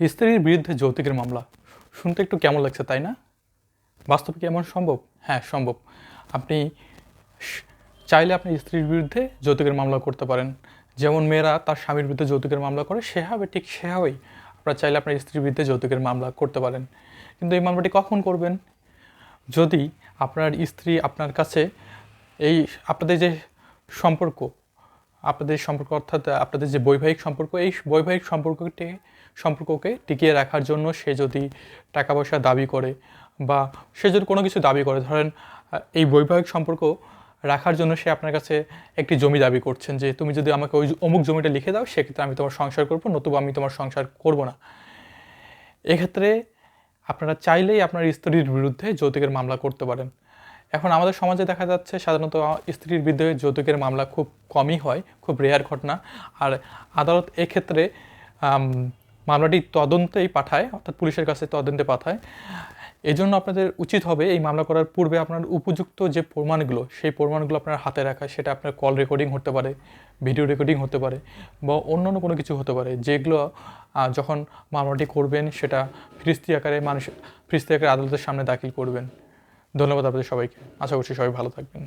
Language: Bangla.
স্ত্রীর বিরুদ্ধে যৌতুকের মামলা। শুনতে একটু কেমন লাগছে, তাই না? বাস্তবে কি এমন সম্ভব? হ্যাঁ সম্ভব। আপনি চাইলে আপনি স্ত্রীর বিরুদ্ধে যৌতুকের মামলা করতে পারেন। যেমন মেয়েরা তার স্বামীর বিরুদ্ধে যৌতুকের মামলা করে সেভাবে ঠিক সেভাবেই আপনারা চাইলে আপনার স্ত্রীর বিরুদ্ধে যৌতুকের মামলা করতে পারেন। কিন্তু এই মামলাটি কখন করবেন? যদি আপনার স্ত্রী আপনার কাছে এই আপনাদের যে সম্পর্ক আপনাদের সম্পর্ক অর্থাৎ আপনাদের যে বৈবাহিক সম্পর্ক, এই বৈবাহিক সম্পর্কটি সম্পর্ককে টিকিয়ে রাখার জন্য সে যদি টাকা পয়সা দাবি করে বা সে যদি কোনো কিছু দাবি করে, ধরেন এই বৈবাহিক সম্পর্ক রাখার জন্য সে আপনার কাছে একটি জমি দাবি করছেন যে, তুমি যদি আমাকে ওই অমুক জমিটা লিখে দাও, সেক্ষেত্রে আমি তোমার সংসার করব, নতুবা আমি তোমার সংসার করব না। এক্ষেত্রে আপনারা চাইলেই আপনার স্ত্রীর বিরুদ্ধে যৌতুকের মামলা করতে পারেন। এখন আমাদের সমাজে দেখা যাচ্ছে সাধারণত স্ত্রীর বিরুদ্ধে যৌতুকের মামলা খুব কমই হয়, খুব রেয়ার ঘটনা। আর আদালত এক্ষেত্রে মামলাটি তদন্তেই পাঠায়, অর্থাৎ পুলিশের কাছে তদন্তে পাঠায়। এই জন্য আপনাদের উচিত হবে এই মামলা করার পূর্বে আপনার উপযুক্ত যে প্রমাণগুলো, সেই প্রমাণগুলো আপনার হাতে রাখা, সেটা আপনার কল রেকর্ডিং হতে পারে ভিডিও রেকর্ডিং হতে পারে, বা অন্য অন্য কোনো কিছু হতে পারে, যেগুলো যখন মামলাটি করবেন, সেটা ফিরিস্তি আকারে মানুষ, ফিরিস্তি আকারে আদালতের সামনে দাখিল করবেন। ধন্যবাদ আপনাদের সবাইকে। আশা করছি সবাই ভালো থাকবেন।